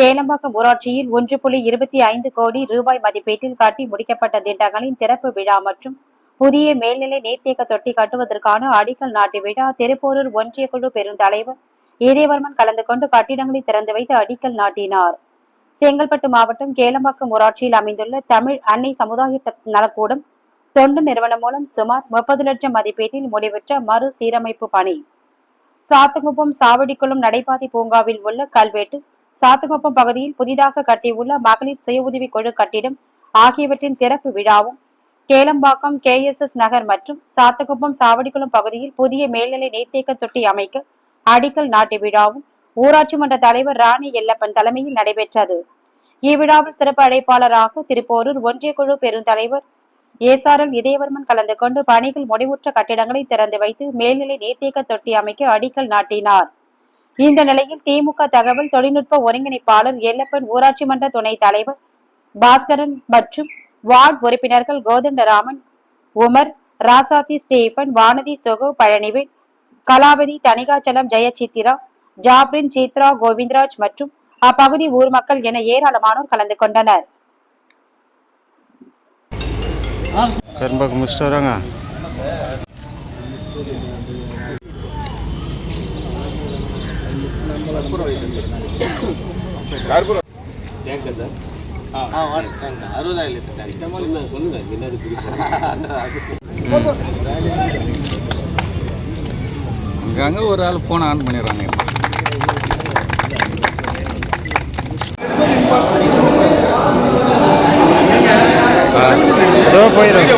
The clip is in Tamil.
கேளம்பாக்கம் ஊராட்சியில் ஒன்று புள்ளி இருபத்தி ஐந்து கோடி ரூபாய் மதிப்பீட்டில் கட்டி முடிக்கப்பட்ட திட்டங்களின் திறப்பு விழா மற்றும் புதிய மேல்நிலை நீர்த்தேக்க தொட்டி கட்டுவதற்கான அடிக்கல் நாட்டு விழா திருப்போரூர் ஒன்றிய குழு பெருந்தலைவர் இதயவர்மன் கலந்து கொண்டு கட்டிடங்களை திறந்து வைத்து அடிக்கல் நாட்டினார். செங்கல்பட்டு மாவட்டம் கேளம்பாக்கம் ஊராட்சியில் அமைந்துள்ள தமிழ் அன்னை சமுதாய நலக்கூடம் தொண்டு நிறுவனம் மூலம் சுமார் முப்பது லட்சம் மதிப்பீட்டில் முடிவுற்ற மறு சீரமைப்பு பணி. சாத்தங்குப்பம் சாவடிக்குளம் நடைபாதை பூங்காவில் உள்ள கல்வெட்டு சாத்துக்குப்பம் பகுதியில் புதிதாக கட்டியுள்ள மகளிர் சுய உதவி குழு கட்டிடம் ஆகியவற்றின் திறப்பு விழாவும் Kelambakkam K S S Nagar மற்றும் சாத்துக்குப்பம் சாவடிக்குளம் பகுதியில் புதிய மேல்நிலை நீர்த்தேக்க தொட்டி அமைக்க அடிக்கல் நாட்டு விழாவும் ஊராட்சி மன்ற தலைவர் ராணி எல்லப்பன் தலைமையில் நடைபெற்றது. இவ்விழாவில் சிறப்பு அழைப்பாளராக திருப்போரூர் ஒன்றிய குழு பெருந்தலைவர் ஏசாரல் இதயவர்மன் கலந்து கொண்டு பணிகள் முடிவுற்ற கட்டிடங்களை திறந்து வைத்து மேல்நிலை நீர்த்தேக்க தொட்டி அமைக்க அடிக்கல் நாட்டினார். இந்த நிலையில் திமுக தகவல் தொழில்நுட்ப ஒருங்கிணைப்பாளர் எல்லப்பன் ஊராட்சி மன்ற துணைத் தலைவர் பாஸ்கரன் மற்றும் வார்டு உறுப்பினர்கள் கோதண்டராமன் உமர் ராசாதி ஸ்டீபன் வானதி சுகு பழனிவேல் கலாவதி தனிகாச்சலம் ஜெயசித்திரா ஜாப்ரின் சித்ரா கோவிந்தராஜ் மற்றும் அப்பகுதி ஊர் மக்கள் என ஏராளமானோர் கலந்து கொண்டனர். கரும்பாக்கு முடிச்சுட்டு வராங்க டேங்கா சார் அறுபதாயிரம் லிட்டர் டேங்க் சொல்லுங்க என்னது அங்கங்கே ஒரு ஆள் ஃபோனை ஆன் பண்ணிடுறாங்க. போயிடும்